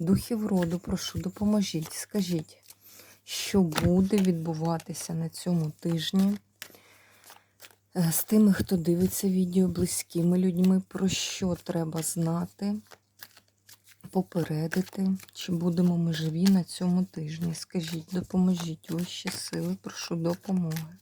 духів роду, прошу, допоможіть, скажіть, що буде відбуватися на цьому тижні е, з тими, хто дивиться відео близькими людьми, про що треба знати, попередити, чи будемо ми живі на цьому тижні. Скажіть, допоможіть вищі сили, прошу допомоги.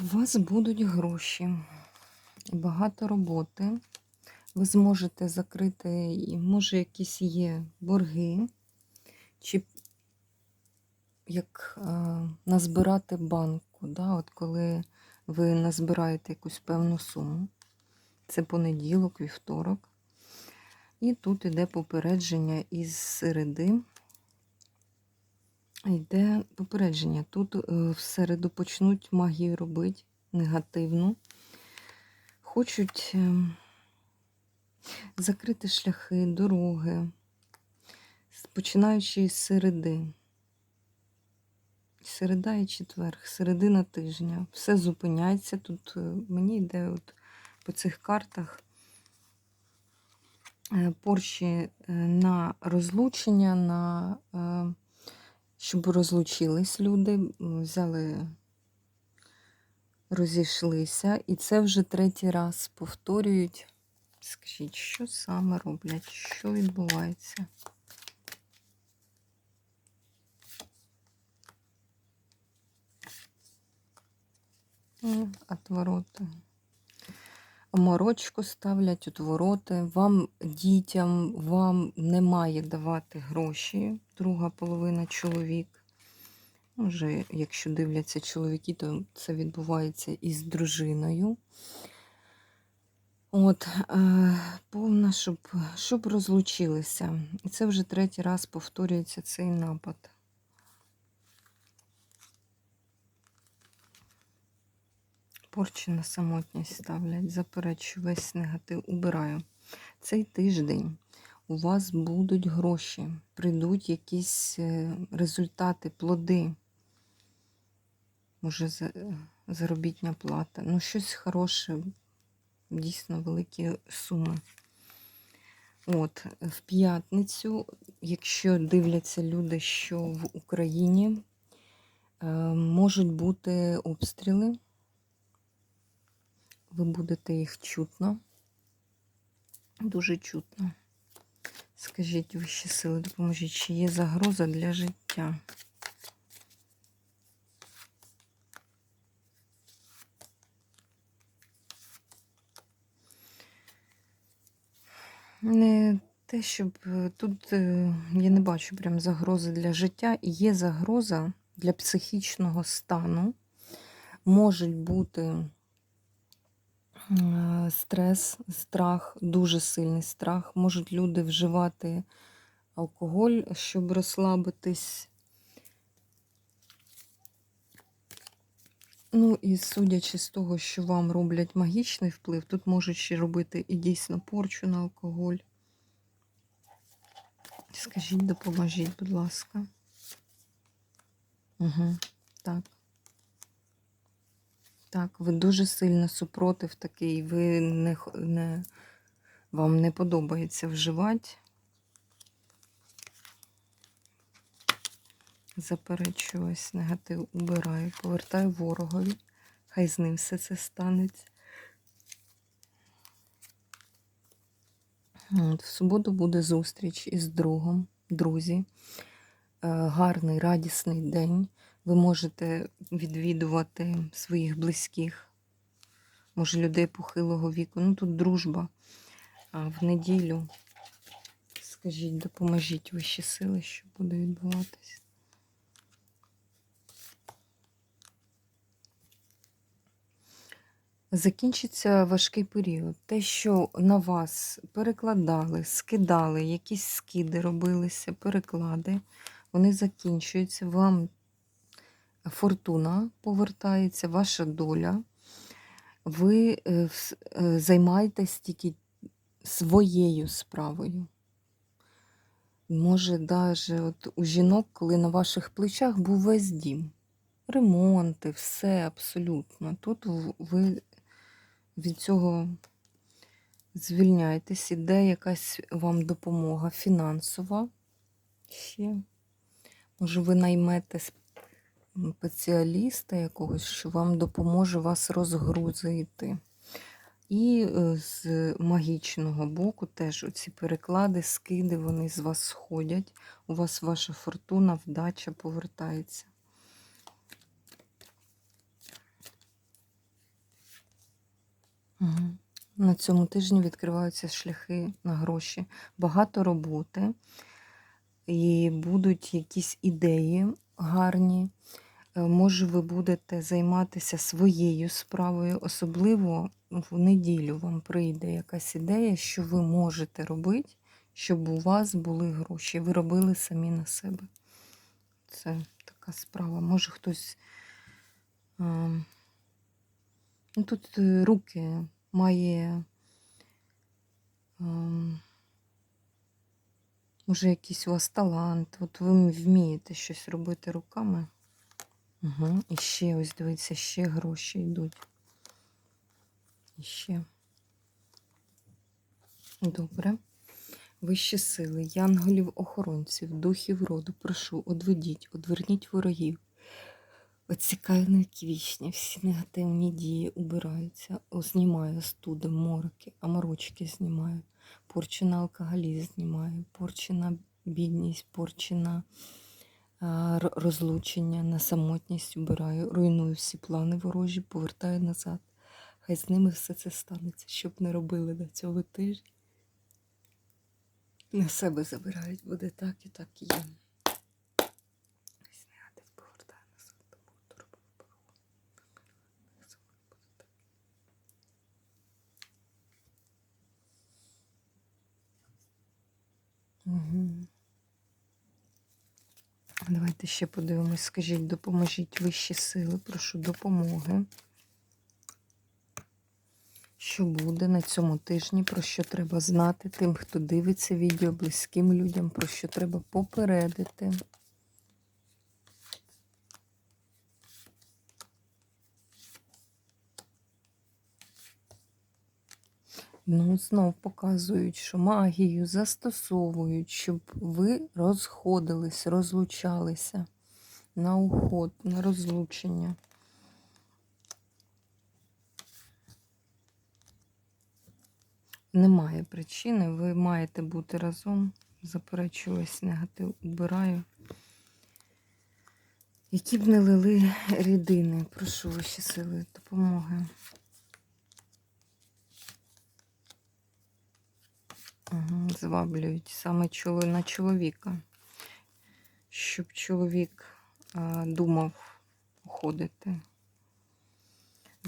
У вас будуть гроші, багато роботи. Ви зможете закрити, може, якісь є борги, чи як е, назбирати банку. Да? От коли ви назбираєте якусь певну суму, це понеділок, вівторок. І тут йде попередження із середи. Йде попередження. Тут е, в середу почнуть магію робити негативну. Хочуть е, закрити шляхи, дороги, починаючи з середи. Середа і четверг, середина тижня. Все зупиняється. Тут е, мені йде от по цих картах порші на розлучення, на щоб розлучились люди, взяли, розійшлися, і це вже третій раз повторюють. Скажіть, що саме роблять? Що відбувається? Отвороти. Морочку ставлять, отвороти. Вам, дітям, вам не має давати гроші, друга половина чоловік. Може, якщо дивляться чоловіки, то це відбувається із дружиною. От, е, повна, щоб, щоб розлучилися. І це вже третій раз повторюється цей напад. Порчі на самотність ставлять, заперечую, весь негатив убираю. Цей тиждень у вас будуть гроші, прийдуть якісь е, результати, плоди. Може, е, заробітня плата. Ну, щось хороше, дійсно великі суми. От, в п'ятницю, якщо дивляться люди, що в Україні е, можуть бути обстріли, ви будете їх чутно, дуже чутно. Скажіть, вищі сили, допоможіть, чи є загроза для життя? Не те, щоб е, тут е, я не бачу прям загрози для життя. Є загроза для психічного стану. Можуть бути стрес, страх, дуже сильний страх. Можуть люди вживати алкоголь, щоб розслабитись. Ну і судячи з того, що вам роблять магічний вплив, тут можуть ще робити і дійсно порчу на алкоголь. Скажіть, допоможіть, будь ласка. Угу, так. Так, ви дуже сильно супротив такий, ви не, не, вам не подобається вживати. Заперечую негатив убираю, повертаю ворогові. Хай з ним все це станеться. От, В суботу буде зустріч із другом, друзі. Е, Гарний, радісний день. Ви можете відвідувати своїх близьких, може, людей похилого віку. Ну, тут дружба. А в неділю, скажіть, допоможіть вищі сили, що буде відбуватись. Закінчиться важкий період. Те, що на вас перекладали, скидали, якісь скиди робилися, переклади, вони закінчуються. Вам фортуна повертається, ваша доля. Ви е, е, займаєтесь тільки своєю справою. Може, навіть от у жінок, коли на ваших плечах був весь дім, ремонти, все абсолютно. Тут ви від цього звільняєтесь, іде якась вам допомога фінансова ще. Може, ви наймете спеціаліста якогось, що вам допоможе вас розгрузити. І е, з магічного боку теж оці переклади, скиди, вони з вас сходять. У вас ваша фортуна, вдача повертається. На цьому тижні відкриваються шляхи на гроші. Багато роботи, і будуть якісь ідеї гарні. Е, Може, ви будете займатися своєю справою, особливо в неділю вам прийде якась ідея, що ви можете робити, щоб у вас були гроші. Ви робили самі на себе. Це така справа. Може хтось. Ну, тут е, руки має. Може, якийсь у вас талант, от ви вмієте щось робити руками. Угу. І ще ось дивіться, ще гроші йдуть. І ще. Добре. Вищі сили, янголів-охоронців, духів роду, прошу, одведіть, одверніть ворогів. Оцікають вічні, всі негативні дії убираються. Знімаю студи, мороки, аморочки знімаю. Порчу на алкоголізм знімаю, порчу на бідність, порчу на розлучення, на самотність убираю, руйную всі плани ворожі, повертаю назад. Хай з ними все це станеться, щоб не робили на цього тижня. На себе забирають, буде так і так і є. Весь негатив повертаю назад, тому хто робив погано. Нехай це буде так. Угу. Давайте ще подивимось. Скажіть, допоможіть вищі сили, прошу допомоги. Що буде на цьому тижні, про що треба знати тим, хто дивиться відео, близьким людям, про що треба попередити. Ну, знов показують, що магію застосовують, щоб ви розходились, розлучалися на уход, на розлучення. Немає причини, ви маєте бути разом. Заперечую весь негатив, убираю. Які б не лили рідини, прошу ваші сили допомоги. Зваблюють саме на чоловіка, щоб чоловік думав уходити.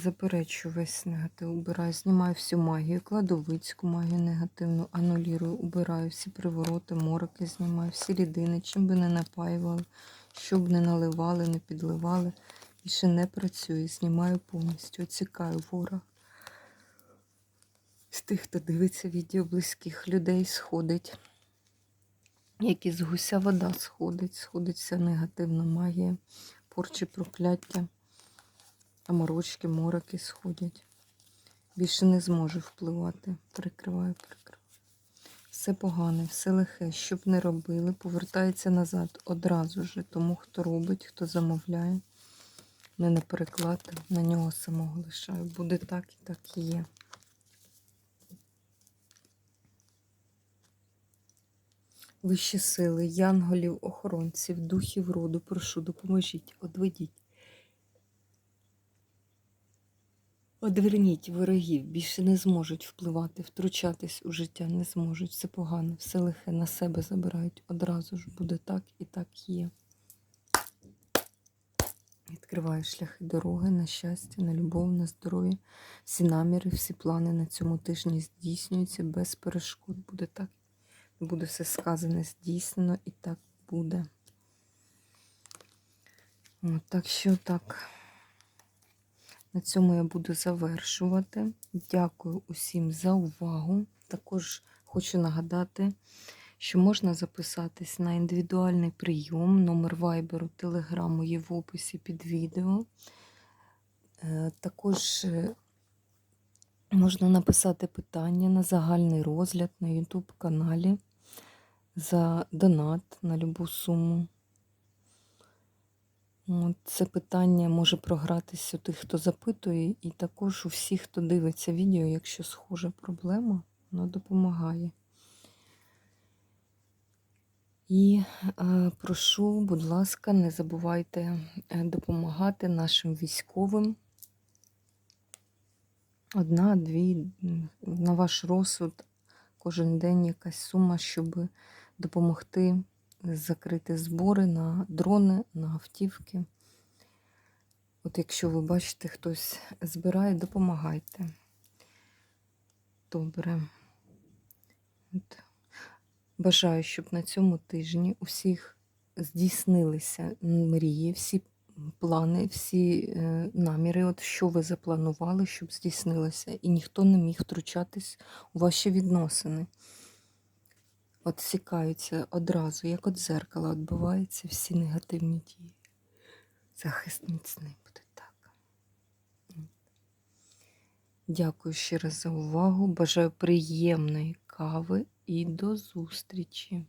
Заперечу весь негатив, убираю, знімаю всю магію, кладовицьку магію негативну, анулірую, убираю всі привороти, мороки знімаю, всі рідини, чим би не напаювали, щоб не наливали, не підливали. Більше не працює, знімаю повністю, оцікаю ворог. З тих, хто дивиться відео близьких людей, сходить. Як із гуся вода сходить, сходить вся негативна магія, порчі прокляття, аморочки, мороки сходять. Більше не зможу впливати. Прикриваю, прикриваю. Все погане, все лихе, щоб не робили, повертається назад одразу ж. Тому хто робить, хто замовляє, не на переклад, на нього самого лишаю. Буде так і так і є. Вищі сили, янголів, охоронців, духів роду, прошу, допоможіть, одведіть. Одверніть ворогів, більше не зможуть впливати, втручатись у життя не зможуть. Все погано, все лихе на себе забирають. Одразу ж буде так і так є. Відкриваю шляхи дороги на щастя, на любов, на здоров'я. Всі наміри, всі плани на цьому тижні здійснюються без перешкод. Буде так. Буде все сказане, здійснено і так буде. От, так що так. На цьому я буду завершувати. Дякую усім за увагу. Також хочу нагадати, що можна записатись на індивідуальний прийом. Номер вайберу, телеграму є в описі під відео. Е, Також е, можна написати питання на загальний розгляд на YouTube каналі за донат на любу суму. От Це питання може програтись у тих, хто запитує, і також у всіх, хто дивиться відео, якщо схожа проблема, воно допомагає. І е, прошу, будь ласка, не забувайте е, допомагати нашим військовим. Одна, дві, на ваш розсуд, кожен день якась сума, щоб допомогти закрити збори на дрони, на автівки. От якщо ви бачите, хтось збирає, допомагайте. Добре. От. Бажаю, щоб на цьому тижні у всіх здійснилися мрії, всі плани, всі е, наміри, от що ви запланували, щоб здійснилося, і ніхто не міг втручатись у ваші відносини. От сікаються одразу, як от зеркало, відбуваються всі негативні дії. Захист міцний буде так. Дякую ще раз за увагу. Бажаю приємної кави і до зустрічі!